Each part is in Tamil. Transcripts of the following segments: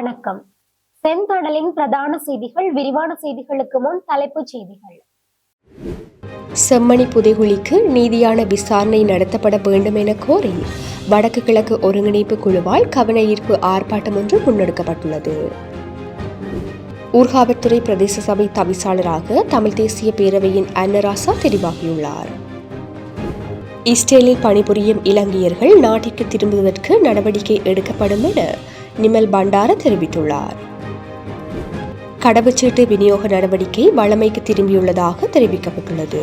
வணக்கம். செந்தடலின் பிரதான செய்திகள் விரிவான செய்திகளுக்கு முன் தலைப்புச் செய்திகள். செம்மணி புதைகுழிக்கு நீதியான விசாரணை நடத்தப்பட வேண்டும் என கோரி வடக்கு கிழக்கு ஒருங்கிணைப்பு குழுவால் கவன ஈர்ப்பு ஆர்ப்பாட்டம் ஒன்று முன்னெடுக்கப்பட்டுள்ளது. ஊர்காவற்துறை பிரதேச சபை தவிசாளராக தமிழ் தேசிய பேரவையின் அன்னராசா தெரிவாகியுள்ளார். இஸ்ரேலில் பணிபுரியும் இலங்கையர்கள் நாட்டிற்கு திரும்புவதற்கு நடவடிக்கை எடுக்கப்படும் என நிமல் பண்டார தெரிவித்துள்ளார். கடவுச்சீட்டு விநியோக நடவடிக்கை வழமைக்கு திரும்பியுள்ளதாக தெரிவிக்கப்பட்டுள்ளது.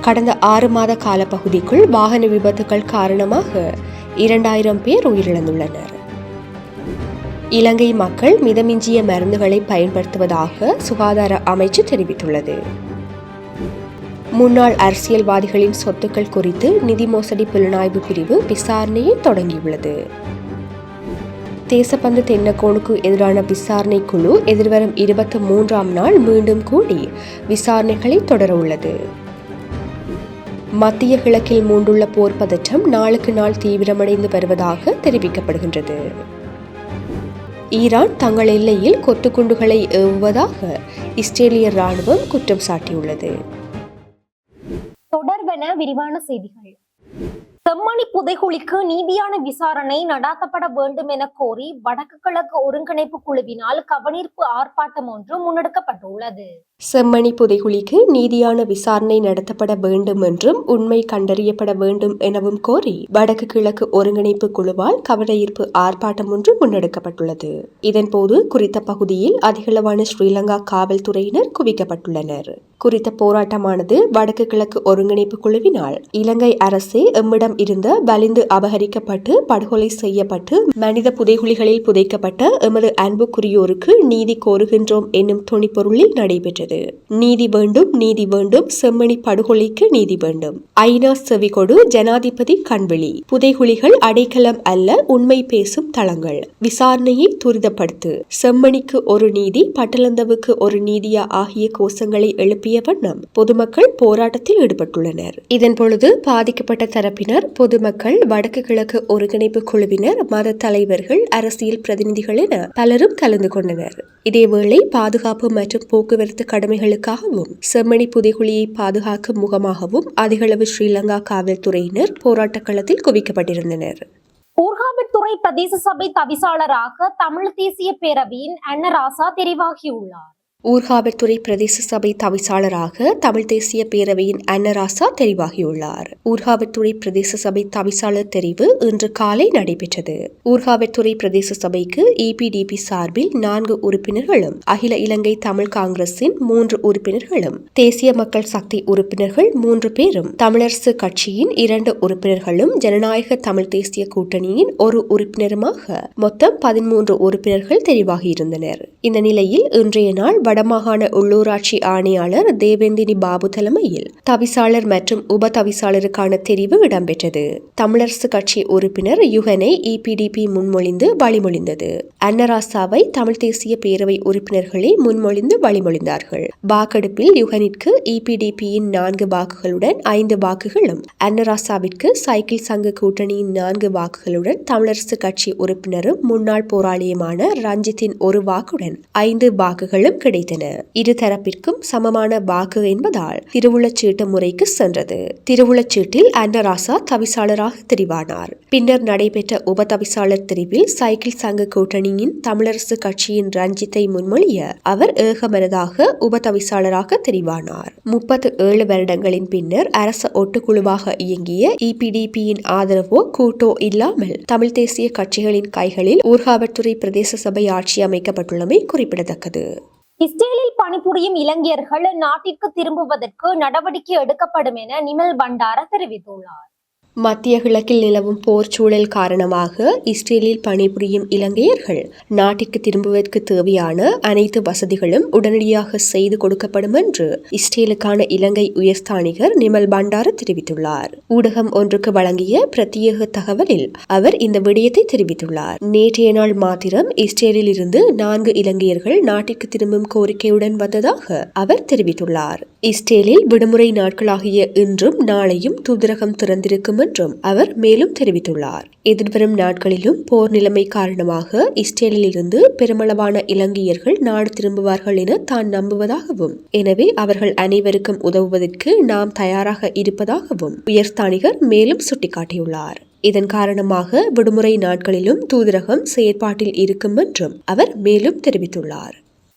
கடந்த ஆறு மாத காலப்பகுதிக்குள் வாகன விபத்துகள் காரணமாக இரண்டாயிரம் பேர் உயிரிழந்துள்ளனர். இலங்கை மக்கள் மிதமிஞ்சிய மருந்துகளை பயன்படுத்துவதாக சுகாதார அமைச்சு தெரிவித்துள்ளது. முன்னாள் அரசியல்வாதிகளின் சொத்துக்கள் குறித்து நிதி மோசடி புலனாய்வு பிரிவு விசாரணையை தொடங்கியுள்ளது. தேசப்பந்து தென்னக்கோனுக்கு எதிரான விசாரணை குழு எதிர்வரும் இருபத்தி மூன்றாம் நாள் மீண்டும் கூடி விசாரணைகளை தொடர உள்ளது மத்திய கிழக்கில் மூண்டுள்ள போர் பதற்றம் நாளுக்கு நாள் தீவிரமடைந்து வருவதாக தெரிவிக்கப்படுகின்றது. ஈரான் தங்கள் எல்லையில் கொத்துக்குண்டுகளை ஏவுவதாக இஸ்ரேலிய ராணுவம் குற்றம் சாட்டியுள்ளது. தொடர்பென விரிவான செய்திகள். செம்மணி புதைகுழிக்கு நீதியான விசாரணை நடாத்தப்பட வேண்டும் என கோரி வடக்கு கிழக்கு ஒருங்கிணைப்பு குழுவினால் கவனீர்ப்பு ஆர்ப்பாட்டம் ஒன்று முன்னெடுக்கப்பட்டுள்ளது. செம்மணி புதைகுழிக்கு நீதியான விசாரணை நடத்தப்பட வேண்டும் என்றும் உண்மை கண்டறியப்பட வேண்டும் எனவும் கோரி வடக்கு கிழக்கு ஒருங்கிணைப்பு குழுவால் கவனஈர்ப்பு ஆர்ப்பாட்டம் ஒன்று முன்னெடுக்கப்பட்டுள்ளது. இதன்போது குறித்த பகுதியில் அதிகளவான ஸ்ரீலங்கா காவல்துறையினர் குவிக்கப்பட்டுள்ளனர். குறித்த போராட்டமானது வடக்கு கிழக்கு ஒருங்கிணைப்பு குழுவினால் இலங்கை அரசே எம்மிடம் இருந்த வலிந்து அபகரிக்கப்பட்டு படுகொலை செய்யப்பட்டு மனித புதைகுழிகளில் புதைக்கப்பட்ட எமது அன்புக்குரியோருக்கு நீதி கோருகின்றோம் என்னும் துணிப்பொருளில் நடைபெற்றது. நீதி வேண்டும் நீதி வேண்டும். செம்மணி படுகொலைக்கு நீதி வேண்டும். ஐநா செவிகொடு ஜனாதிபதி கண்வெளி புதைகுழிகள் அடைக்கலம் அல்ல உண்மை பேசும் தளங்கள். விசாரணையை துரிதப்படுத்து. செம்மணிக்கு ஒரு நீதி பட்டலந்தவுக்கு ஒரு நீதியா ஆகிய கோஷங்களை எழுப்பிய வண்ணம் பொதுமக்கள் போராட்டத்தில் ஈடுபட்டுள்ளனர். இதன் பொழுது பாதிக்கப்பட்ட தரப்பினர் பொதுமக்கள் வடக்கு கிழக்கு ஒருங்கிணைப்பு குழுவினர் மத தலைவர்கள் அரசியல் பிரதிநிதிகள் என பலரும் கலந்து கொண்டனர். இதேவேளை பாதுகாப்பு மற்றும் போக்குவரத்து கடமைகளுக்காகவும் செம்மணி புதைகுழியை பாதுகாக்கும் முகமாகவும் அதிகளவு ஸ்ரீலங்கா காவல்துறையினர் போராட்ட களத்தில் குவிக்கப்பட்டிருந்தனர். ஊர்காவல்துறை பிரதேச சபை தவிசாளராக தமிழ் தேசிய பேரவையின் அன்னராசா தெரிவாகியுள்ளார். ஊர்காவல்துறை பிரதேச சபை தவிசாளராக தமிழ் தேசிய பேரவையின் அன்னராசா தெரிவாகியுள்ளார். ஊர்காவல்துறை பிரதேச சபை தவிசாளர் தெரிவு இன்று காலை நடைபெற்றது. ஊர்காவல்துறை பிரதேச சபைக்கு இபிடிபி சார்பில் நான்கு உறுப்பினர்களும் அகில இலங்கை தமிழ் காங்கிரசின் மூன்று உறுப்பினர்களும் தேசிய மக்கள் சக்தி உறுப்பினர்கள் மூன்று பேரும் தமிழரசு கட்சியின் இரண்டு உறுப்பினர்களும் ஜனநாயக தமிழ் தேசிய கூட்டணியின் ஒரு உறுப்பினருமாக மொத்தம் பதிமூன்று உறுப்பினர்கள் தெரிவாகியிருந்தனர். இந்த நிலையில் இன்றைய நாள் வடமாகாண உள்ளூராட்சி ஆணையாளர் தேவேந்தினி பாபு தலைமையில் தவிசாளர் மற்றும் உப தவிசாளருக்கான தெரிவு இடம்பெற்றது. தமிழரசு கட்சி உறுப்பினர் யுகனை இபிடிபி முன்மொழிந்து வழிமொழிந்தது. அன்னராசாவை தமிழ் தேசிய பேரவை உறுப்பினர்களே முன்மொழிந்து வழிமொழிந்தார்கள். வாக்கெடுப்பில் யுகனிற்கு இபிடிபியின் நான்கு வாக்குகளுடன் ஐந்து வாக்குகளும் அன்னராசாவிற்கு சைக்கிள் சங்க கூட்டணியின் நான்கு வாக்குகளுடன் தமிழரசு கட்சி உறுப்பினரும் முன்னாள் போராளியுமான ரஞ்சித்தின் ஒரு வாக்குடன் ஐந்து வாக்குகளும் கிடைத்தது செய்தன. இருதரப்பிற்கும் சமமான வாக்கு என்பதால் திருவுளச்சீட்டு முறைக்கு சென்றது. திருவுளச்சீட்டில் அன்னராசா தவிசாளராக தெரிவானார். பின்னர் நடைபெற்ற உப தவிசாளர் தெரிவில் சைக்கிள் சங்க கூட்டணியின் தமிழரசு கட்சியின் ரஞ்சித்தை முன்மொழிய அவர் ஏகமனதாக உப தவிசாளராக தெரிவானார். முப்பத்து ஏழு வருடங்களின் பின்னர் அரச ஒட்டுக்குழுவாக இயங்கிய இபிடிபியின் ஆதரவோ கூட்டோ இல்லாமல் தமிழ் தேசிய கட்சிகளின் கைகளில் ஊர்காவற்துறை பிரதேச சபை ஆட்சி அமைக்கப்பட்டுள்ளமை குறிப்பிடத்தக்கது. இஸ்ரேலில் பணிபுரியும் இலங்கையர்கள் நாட்டிற்கு திரும்புவதற்கு நடவடிக்கை எடுக்கப்படும் என நிமல் பண்டார தெரிவித்துள்ளார். மத்திய கிழக்கில் நிலவும் போர் சூழல் காரணமாக இஸ்ரேலில் பணிபுரியும் இலங்கையர்கள் நாட்டிற்கு திரும்புவதற்கு தேவையான அனைத்து வசதிகளும் உடனடியாக செய்து கொடுக்கப்படும் என்று இஸ்ரேலுக்கான இலங்கை உயர்ஸ்தானிகர் நிமல் பண்டார தெரிவித்துள்ளார். ஊடகம் ஒன்றுக்கு வழங்கிய பிரத்யேக தகவலில் அவர் இந்த விடயத்தை தெரிவித்துள்ளார். நேற்றைய நாள் மாத்திரம் இஸ்ரேலில் இருந்து நான்கு இலங்கையர்கள் நாட்டிற்கு திரும்பும் கோரிக்கையுடன் வந்ததாக அவர் தெரிவித்துள்ளார். இஸ்ரேலில் விடுமுறை நாட்களாகிய இன்றும் நாளையும் தூதரகம் திறந்திருக்கும் என்றும் அவர் மேலும் தெரிவித்துள்ளார். எதிர்வரும் நாட்களிலும் போர் நிலைமை காரணமாக இஸ்ரேலில் இருந்து பெருமளவான இலங்கையர்கள் நாடு திரும்புவார்கள் என தான் நம்புவதாகவும் எனவே அவர்கள் அனைவருக்கும் உதவுவதற்கு நாம் தயாராக இருப்பதாகவும் உயர்ஸ்தானிகர் மேலும் சுட்டிக்காட்டியுள்ளார். இதன் காரணமாக விடுமுறை நாட்களிலும் தூதரகம் செயற்பாட்டில் இருக்கும் என்றும் அவர் மேலும் தெரிவித்துள்ளார்.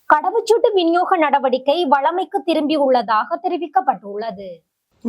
கடவுச்சீட்டு விநியோக நடவடிக்கை வழமைக்கு திரும்பியுள்ளதாக தெரிவிக்கப்பட்டுள்ளது.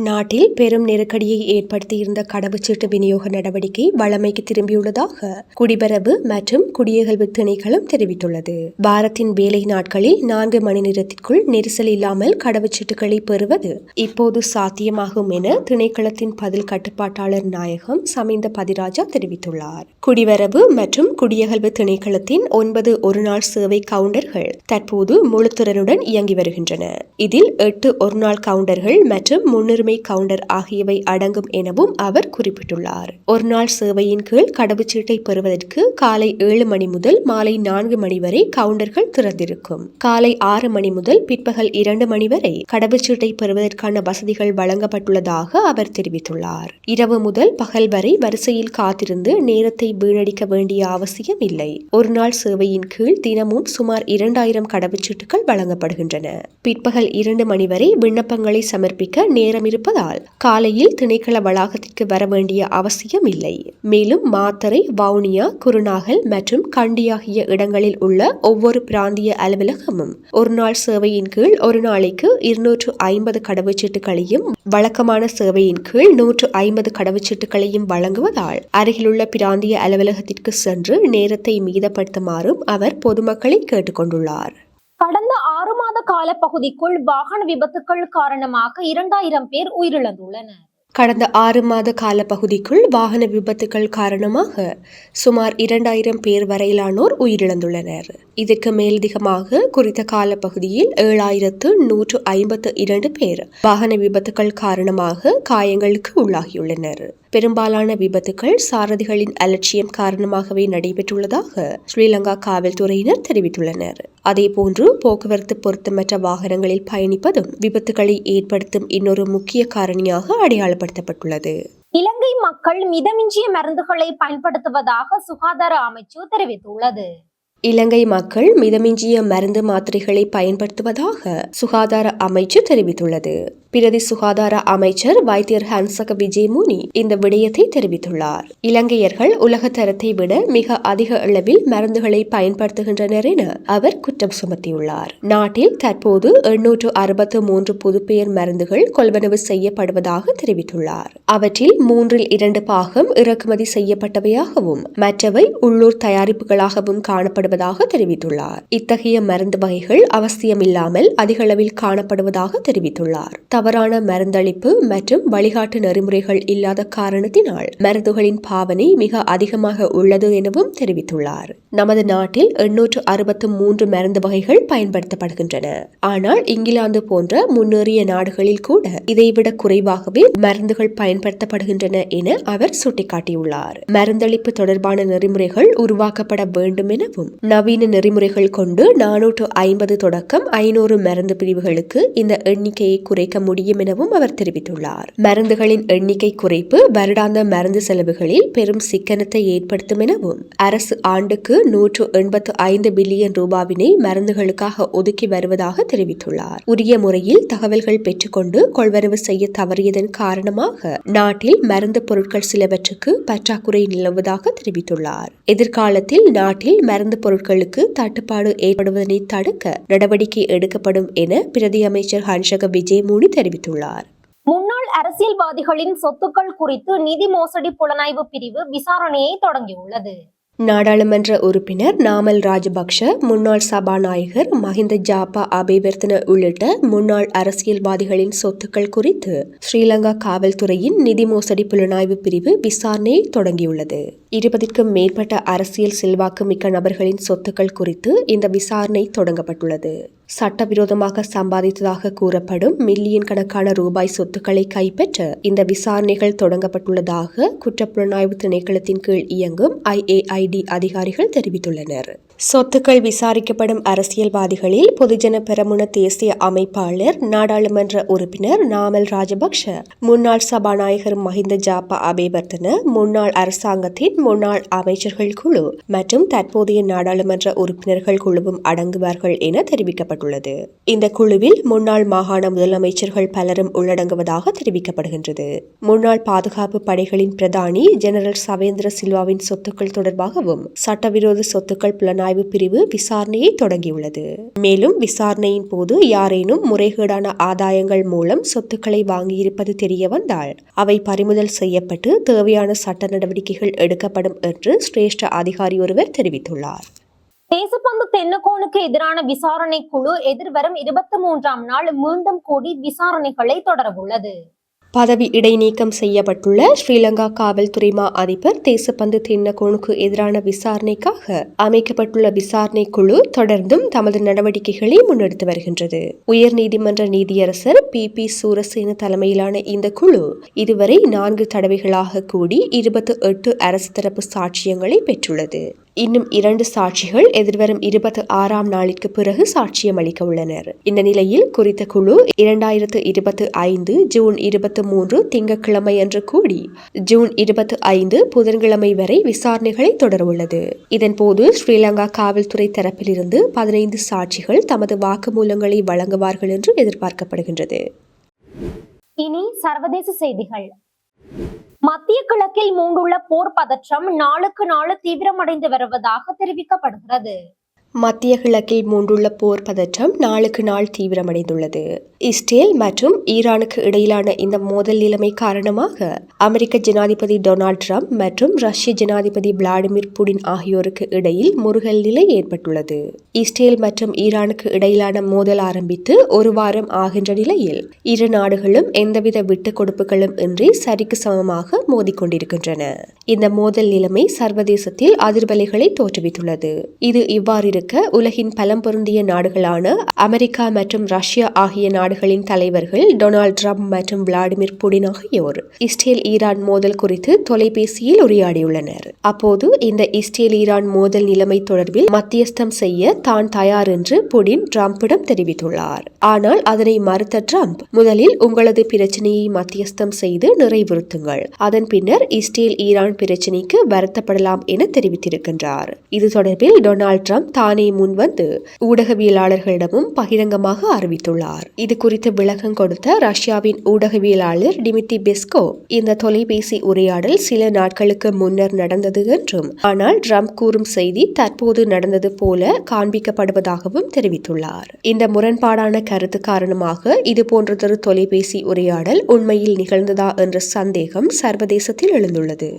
நாட்டில் பெரும் நெருக்கடியை ஏற்படுத்தியிருந்த கடவுச்சீட்டு விநியோக நடவடிக்கை வழமைக்கு திரும்பியுள்ளதாக குடிபரவு மற்றும் குடியகல்வு திணைக்களம் தெரிவித்துள்ளது. பாரத்தின் வேலை நாட்களில் நான்கு மணி நேரத்திற்குள் நெரிசல் இல்லாமல் கடவுச்சீட்டுகளை பெறுவது இப்போது சாத்தியமாகும் என திணைக்களத்தின் பதில் கட்டுப்பாட்டாளர் நாயகம் சமிந்த பதிராஜா தெரிவித்துள்ளார். குடிவரவு மற்றும் குடியகல்வு திணைக்களத்தின் ஒன்பது ஒருநாள் சேவை கவுண்டர்கள் தற்போது முழுத்திறனுடன் இயங்கி வருகின்றன இதில் எட்டு ஒருநாள் கவுண்டர்கள் மற்றும் முன்னுரிமை கவுண்டர் ஆகியவை அடங்கும் எனவும் அவர் குறிப்பிட்டுள்ளார். ஒருநாள் சேவையின் கீழ் கடவுச்சீட்டை பெறுவதற்கு காலை ஏழு மணி முதல் மாலை நான்கு மணி வரை கவுண்டர்கள் திறந்திருக்கும். காலை ஆறு மணி முதல் பிற்பகல் இரண்டு மணி வரை கடவுச்சீட்டை பெறுவதற்கான வசதிகள் வழங்கப்பட்டுள்ளதாக அவர் தெரிவித்துள்ளார். இரவு முதல் பகல் வரை வரிசையில் காத்திருந்து நேரத்தை வீணடிக்க வேண்டிய அவசியம் இல்லை. ஒரு நாள் சேவையின் கீழ் தினமும் சுமார் இரண்டாயிரம் கடவுச்சீட்டுகள் வழங்கப்படுகின்றன. பிற்பகல் இரண்டு மணி வரை விண்ணப்பங்களை சமர்ப்பிக்க நேரம் இருப்பதால் காலையில் திணைக்கள வளாகத்திற்கு வர வேண்டிய அவசியம் இல்லை. மேலும் மாத்தறை வவுனியா குருநாகல் மற்றும் கண்டி ஆகிய இடங்களில் உள்ள ஒவ்வொரு பிராந்திய அலுவலகமும் ஒரு நாள் சேவையின் கீழ் ஒரு நாளைக்கு இருநூற்று ஐம்பது கடவுச்சீட்டுகளையும் வழக்கமான சேவையின் கீழ் நூற்று ஐம்பது கடவுச்சீட்டுகளையும் வழங்குவதால் அருகிலுள்ள பிராந்திய அலுவலகத்திற்கு சென்று நேரத்தை மீதப்படுத்துமாறும் அவர் பொதுமக்களை கேட்டுக்கொண்டுள்ளார். கடந்த ஆறு மாத கால பகுதிக்குள் வாகன விபத்துக்கள் காரணமாக இரண்டாயிரம் பேர் உயிரிழந்துள்ளனர். கடந்த ஆறு மாத கால பகுதிக்குள் வாகன விபத்துகள் காரணமாக சுமார் இரண்டாயிரம் பேர் வரையிலானோர் உயிரிழந்துள்ளனர். இதற்கு மேலதிகமாக குறித்த கால பகுதியில் ஏழாயிரத்து நூற்று ஐம்பத்து இரண்டு பேர் வாகன விபத்துகள் காரணமாக காயங்களுக்கு உள்ளாகியுள்ளனர். பெரும்பாலான விபத்துகள் சாரதிகளின் அலட்சியம் காரணமாகவே நடைபெற்றுள்ளதாக ஸ்ரீலங்கா காவல்துறையினர் தெரிவித்துள்ளனர். அதேபோன்று போக்குவரத்து பொருத்தமற்ற வாகனங்களில் பயணிப்பதும் விபத்துகளை ஏற்படுத்தும் இன்னொரு முக்கிய காரணியாக அடையாளப்படுத்தப்பட்டுள்ளது. இலங்கை மக்கள் மிதமிஞ்சிய மருந்துகளை பயன்படுத்துவதாக சுகாதார அமைச்சு தெரிவித்துள்ளது. இலங்கை மக்கள் மிதமிஞ்சிய மருந்து மாத்திரைகளை பயன்படுத்துவதாக சுகாதார அமைச்சு தெரிவித்துள்ளது. பிரதி சுகாதார அமைச்சர் வைத்தியர் ஹன்சக விஜயமுனி இந்த விடயத்தை தெரிவித்துள்ளார். இலங்கையர்கள் உலக தரத்தை விட மிக அதிக அளவில் மருந்துகளை பயன்படுத்துகின்றனர் என அவர் குற்றம் சுமத்தியுள்ளார். நாட்டில் தற்போது எண்ணூற்று அறுபத்து மூன்று புதுப்பெயர் மருந்துகள் கொள்வனவு செய்யப்படுவதாக தெரிவித்துள்ளார். அவற்றில் மூன்றில் இரண்டு பாகம் இறக்குமதி செய்யப்பட்டவையாகவும் மற்றவை உள்ளூர் தயாரிப்புகளாகவும் காணப்படும் காணப்படுவதாக தெரிவித்துள்ளார். இத்தகைய மருந்து வகைகள் அவசியமில்லாமல் அதிக அளவில் காணப்படுவதாக தெரிவித்துள்ளார். தவறான மருந்தளிப்பு மற்றும் வழிகாட்டு நெறிமுறைகள் இல்லாத காரணத்தினால் மருந்துகளின் பாவனை மிக அதிகமாக உள்ளது எனவும் தெரிவித்துள்ளார். நமது நாட்டில் எண்ணூற்று அறுபத்து மூன்று மருந்து வகைகள் பயன்படுத்தப்படுகின்றன. ஆனால் இங்கிலாந்து போன்ற முன்னேறிய நாடுகளில் கூட இதைவிட குறைவாகவே மருந்துகள் பயன்படுத்தப்படுகின்றன என அவர் சுட்டிக்காட்டியுள்ளார். மருந்தளிப்பு தொடர்பான நெறிமுறைகள் உருவாக்கப்பட வேண்டும் எனவும் நவீன நெறிமுறைகள் கொண்டு நானூற்று ஐம்பது தொடக்கம் ஐநூறு மருந்து பிரிவுகளுக்கு இந்த எண்ணிக்கையை குறைக்க முடியும் எனவும் அவர் தெரிவித்துள்ளார். மருந்துகளின் எண்ணிக்கை குறைப்பு வருடாந்த மருந்து செலவுகளில் பெரும் சிக்கனத்தை ஏற்படுத்தும் எனவும் அரசு ஆண்டுக்கு நூற்று எண்பத்து ஐந்து பில்லியன் ரூபாவினை மருந்துகளுக்காக ஒதுக்கி வருவதாக தெரிவித்துள்ளார். உரிய முறையில் தகவல்கள் பெற்றுக்கொண்டு கொள்வரவு செய்ய தவறியதன் காரணமாக நாட்டில் மருந்து பொருட்கள் சிலவற்றுக்கு பற்றாக்குறை நிலவுவதாக தெரிவித்துள்ளார். எதிர்காலத்தில் நாட்டில் மருந்து பொருட்களுக்கு தட்டுப்பாடு ஏற்படுவதனை தடுக்க நடவடிக்கை எடுக்கப்படும் என பிரதி அமைச்சர் ஹன்ஷக விஜயமூனி தெரிவித்துள்ளார். முன்னாள் அரசியல்வாதிகளின் சொத்துக்கள் குறித்து நிதி மோசடி புலனாய்வு பிரிவு விசாரணையை தொடங்கியுள்ளது. நாடாளுமன்ற உறுப்பினர் நாமல் ராஜபக்ஷ முன்னாள் சபாநாயகர் மஹிந்த ஜாப்பா அபிவர்த்தன உள்ளிட்ட முன்னாள் அரசியல்வாதிகளின் சொத்துக்கள் குறித்து ஸ்ரீலங்கா காவல்துறையின் நிதி மோசடி புலனாய்வு பிரிவு விசாரணையை தொடங்கியுள்ளது. இருபதிற்கும் மேற்பட்ட அரசியல் செல்வாக்கு மிக்க நபர்களின் சொத்துக்கள் குறித்து இந்த விசாரணை தொடங்கப்பட்டுள்ளது. சட்டவிரோதமாக சம்பாதித்ததாக கூறப்படும் மில்லியன் கணக்கான ரூபாய் சொத்துக்களை கைப்பற்ற இந்த விசாரணைகள் தொடங்கப்பட்டுள்ளதாக குற்றப்புலனாய்வு திணைக்களத்தின் கீழ் இயங்கும் ஐஏஐடி அதிகாரிகள் தெரிவித்துள்ளனர். சொத்துக்கள் விசாரிக்கப்படும் அரசியல்வாதிகளில் பொதுஜன பெரமுன தேசிய அமைப்பாளர் நாடாளுமன்ற உறுப்பினர் நாமல் ராஜபக்ஷ முன்னாள் சபாநாயகர் மஹிந்த ஜாப்பா அபேவர்த்தன முன்னாள் அரசாங்கத்தின் முன்னாள் அமைச்சர்கள் குழு மற்றும் தற்போதைய நாடாளுமன்ற உறுப்பினர்கள் குழுவும் அடங்குவார்கள் என தெரிவிக்கப்பட்டுள்ளது. இந்த குழுவில் முன்னாள் மாகாண முதலமைச்சர்கள் பலரும் உள்ளடங்குவதாக தெரிவிக்கப்படுகின்றது. முன்னாள் பாதுகாப்பு படைகளின் பிரதானி ஜெனரல் சவேந்திர சில்வாவின் சொத்துக்கள் தொடர்பாகவும் சட்டவிரோத சொத்துக்கள் புலனாய்வு பிரிவு விசாரணையை தொடங்கியுள்ளது. மேலும் விசாரணையின் போது யாரேனும் முறைகேடான ஆதாயங்கள் மூலம் சொத்துக்களை வாங்கியிருப்பது தெரிய வந்தால் அவை பறிமுதல் செய்யப்பட்டு தேவையான சட்ட நடவடிக்கைகள் எடுக்கப்படும் என்று சிரேஷ்ட அதிகாரி ஒருவர் தெரிவித்துள்ளார். தேசப்பந்து தென்னகோனுக்கு எதிரான விசாரணை குழு எதிர்வரும் இருபத்தி மூன்றாம் நாள் மீண்டும் கூடி விசாரணைகளை தொடரவுள்ளது. பதவி இடைநீக்கம் செய்யப்பட்டுள்ள ஸ்ரீலங்கா காவல்துறை மா அதிபர் தேசப்பந்து தென்னகோனுக்கு எதிரான விசாரணைக்காக அமைக்கப்பட்டுள்ள விசாரணை குழு தொடர்ந்தும் தமது நடவடிக்கைகளை முன்னெடுத்து வருகின்றது. உயர்நீதிமன்ற நீதியரசர் பி. பி. சூரசேன தலைமையிலான இந்த குழு இதுவரை நான்கு தடவைகளாக கூடி இருபத்தி எட்டு அரசு தரப்பு சாட்சியங்களை பெற்றுள்ளது. இன்னும் இரண்டு சாட்சிகள் எதிர்வரும் இருபத்தி ஆறாம் நாளிற்கு பிறகு சாட்சியம் அளிக்க உள்ளனர் இந்த நிலையில் குறித்த குழு இரண்டாயிரத்து இருபத்தி ஐந்து ஜூன் இருபத்தி மூன்று திங்கட்கிழமை அன்று கூடி ஜூன் இருபத்தி ஐந்து புதன்கிழமை வரை விசாரணைகளை தொடரவுள்ளது. இதன்போது ஸ்ரீலங்கா காவல்துறை தரப்பிலிருந்து பதினைந்து சாட்சிகள் தமது வாக்குமூலங்களை வழங்குவார்கள் என்று எதிர்பார்க்கப்படுகின்றது. இனி சர்வதேச செய்திகள். மத்திய கிழக்கில் மூண்டுள்ள போர் பதற்றம் நாளுக்கு நாள் தீவிரமடைந்து வருவதாக தெரிவிக்கப்படுகிறது. மத்திய கிழக்கில் மூண்டுள்ள போர் பதற்றம் நாளுக்கு நாள் தீவிரமடைந்துள்ளது. இஸ்ரேல் மற்றும் ஈரானுக்கு இடையிலான இந்த மோதல் நிலைமை காரணமாக அமெரிக்க ஜனாதிபதி டொனால்ட் ட்ரம்ப் மற்றும் ரஷ்ய ஜனாதிபதி விளாடிமிர் புடின் ஆகியோருக்கு இடையில் முருகல் நிலை ஏற்பட்டுள்ளது. இஸ்ரேல் மற்றும் ஈரானுக்கு இடையிலான மோதல் ஆரம்பித்து ஒரு வாரம் ஆகின்ற நிலையில் இரு நாடுகளும் எந்தவித விட்டுக் கொடுப்புகளும் இன்றி சரிக்கு சமமாக மோதிக்கொண்டிருக்கின்றன. இந்த மோதல் நிலைமை சர்வதேசத்தில் அதிர்வலைகளை தோற்றுவித்துள்ளது. இது இவ்வாறு இருக்க உலகின் பலம் பொருந்திய நாடுகளான அமெரிக்கா மற்றும் ரஷ்யா ஆகிய நாடுகளின் தலைவர்கள் டொனால்ட் ட்ரம்ப் மற்றும் விளாடிமிர் புடின் ஆகியோர் இஸ்ரேல் ஈரான் மோதல் குறித்து தொலைபேசியில் உரையாடியுள்ளனர். அப்போது இந்த இஸ்ரேல் ஈரான் மோதல் நிலைமை தொடர்பில் மத்தியஸ்தம் செய்ய தான் தயார் என்று புடின் ட்ரம்பிடம் தெரிவித்துள்ளார். ஆனால் அதனை மறுத்த டிரம்ப் முதலில் உங்களது பிரச்சனையை மத்தியஸ்தம் செய்து நிறைவுறுத்துங்கள். அதன் பின்னர் இஸ்ரேல் ஈரான் பிரச்சினைக்கு வருத்தப்படலாம் என தெரிவித்திருக்கின்றார். இது தொடர்பில் டொனால்ட் ட்ரம்ப் தானே முன்வந்து ஊடகவியலாளர்களிடமும் பகிரங்கமாக அறிவித்துள்ளார். இது குறித்து விளக்கம் கொடுத்த ரஷ்யாவின் ஊடகவியலாளர் டிமிட்டி பெஸ்கோ இந்த தொலைபேசி உரையாடல் சில நாட்களுக்கு முன்னர் நடந்தது என்றும் ஆனால் ட்ரம்ப் கூறும் செய்தி தற்போது நடந்தது போல காண்பிக்கப்படுவதாகவும் தெரிவித்துள்ளார். இந்த முரண்பாடான கருத்து காரணமாக இது போன்றதொரு தொலைபேசி உரையாடல் உண்மையில் நிகழ்ந்ததா என்ற சந்தேகம் சர்வதேசத்தில் எழுந்துள்ளது.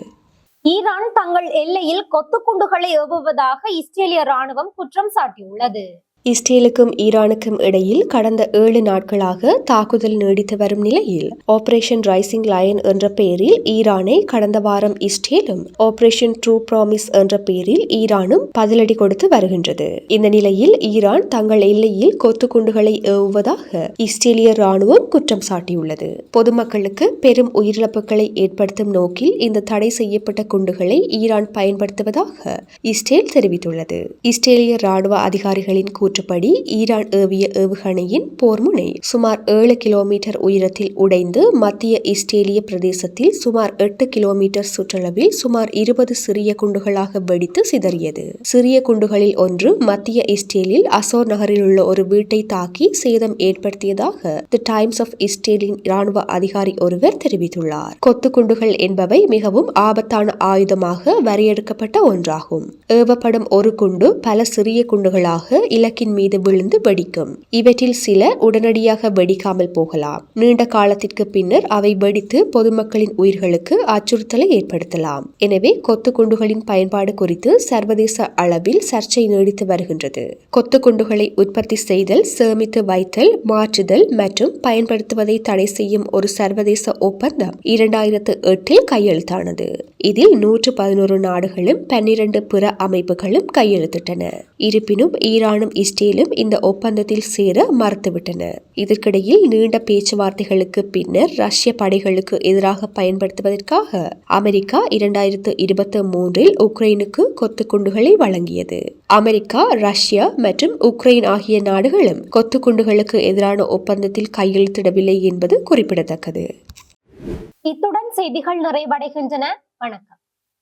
ஈரான் தங்கள் எல்லையில் கொத்துக்குண்டுகளை ஏவுவதாக இஸ்ரேலிய ராணுவம் குற்றம் சாட்டியுள்ளது. இஸ்ரேலுக்கும் ஈரானுக்கும் இடையில் கடந்த ஏழு நாட்களாக தாக்குதல் நீடித்து வரும் நிலையில் ஆபரேஷன் ரைசிங் லயன் என்ற பெயரில் ஈரானை கடந்த வாரம் இஸ்ரேலும் ஆபரேஷன் ட்ரூ ப்ராமிஸ் என்ற பெயரில் ஈரானும் பதிலடி கொடுத்து வருகின்றது. இந்த நிலையில் ஈரான் தங்கள் எல்லையில் கொத்துக்குண்டுகளை ஏவுவதாக இஸ்ரேலிய ராணுவம் குற்றம் சாட்டியுள்ளது. பொதுமக்களுக்கு பெரும் உயிரிழப்புகளை ஏற்படுத்தும் நோக்கில் இந்த தடை செய்யப்பட்ட குண்டுகளை ஈரான் பயன்படுத்துவதாக இஸ்ரேல் தெரிவித்துள்ளது. இஸ்ரேலிய ராணுவ அதிகாரிகளின் கூற்றுப்படி ஈரான் ஏவிய ஏவுகணையின் போர்முனை சுமார் ஏழு கிலோமீட்டர் உயரத்தில் உடைந்து மத்திய இஸ்ரேலிய பிரதேசத்தில் சுமார் எட்டு கிலோமீட்டர் சுற்றளவில் சுமார் இருபது சிறிய குண்டுகளாக வெடித்து சிதறியது. சிறிய குண்டுகளில் ஒன்று மத்திய இஸ்ரேலில் அசோர் நகரில் உள்ள ஒரு வீட்டை தாக்கி சேதம் ஏற்படுத்தியதாக தி டைம்ஸ் ஆஃப் இஸ்ரேலின் இராணுவ அதிகாரி ஒருவர் தெரிவித்துள்ளார். கொத்து குண்டுகள் என்பவை மிகவும் ஆபத்தான ஆயுதமாக வரையறுக்கப்பட்ட ஒன்றாகும். ஏவப்படும் ஒரு குண்டு பல சிறிய குண்டுகளாக இலக்கிய இலக்கின் மீது விழுந்து வெடிக்கும். இவற்றில் சில உடனடியாக வெடிக்காமல் போகலாம். நீண்ட காலத்திற்கு பின்னர் அவை வெடித்து பொதுமக்களின் உயிர்களுக்கு அச்சுறுத்தலை ஏற்படுத்தலாம். எனவே கொத்து குண்டுகளின் பயன்பாடு குறித்து சர்வதேச அளவில் சர்ச்சை நீடித்து வருகின்றது. கொத்து குண்டுகளை உற்பத்தி செய்தல் சேமித்து வைத்தல் மாற்றுதல் மற்றும் பயன்படுத்துவதை தடை செய்யும் ஒரு சர்வதேச ஒப்பந்தம் இரண்டாயிரத்து எட்டில் கையெழுத்தானது. இதில் நூற்று பதினோரு நாடுகளும் பன்னிரண்டு பிற அமைப்புகளும் கையெழுத்திட்டன. இருப்பினும் ஈரானும் இஸ்ரேலும் இந்த ஒப்பந்தத்தில் சேர மறுத்துவிட்டன இதற்கிடையில் நீண்ட பேச்சுவார்த்தைகளுக்கு பின்னர் ரஷ்ய படைகளுக்கு எதிராக பயன்படுத்துவதற்காக அமெரிக்கா இரண்டாயிரத்து இருபத்தி மூன்றில் உக்ரைனுக்கு கொத்து குண்டுகளை வழங்கியது. அமெரிக்கா ரஷ்யா மற்றும் உக்ரைன் ஆகிய நாடுகளும் கொத்து குண்டுகளுக்கு எதிரான ஒப்பந்தத்தில் கையெழுத்திடவில்லை என்பது குறிப்பிடத்தக்கது. இத்துடன் செய்திகள் நிறைவடைகின்றன. வணக்கம்.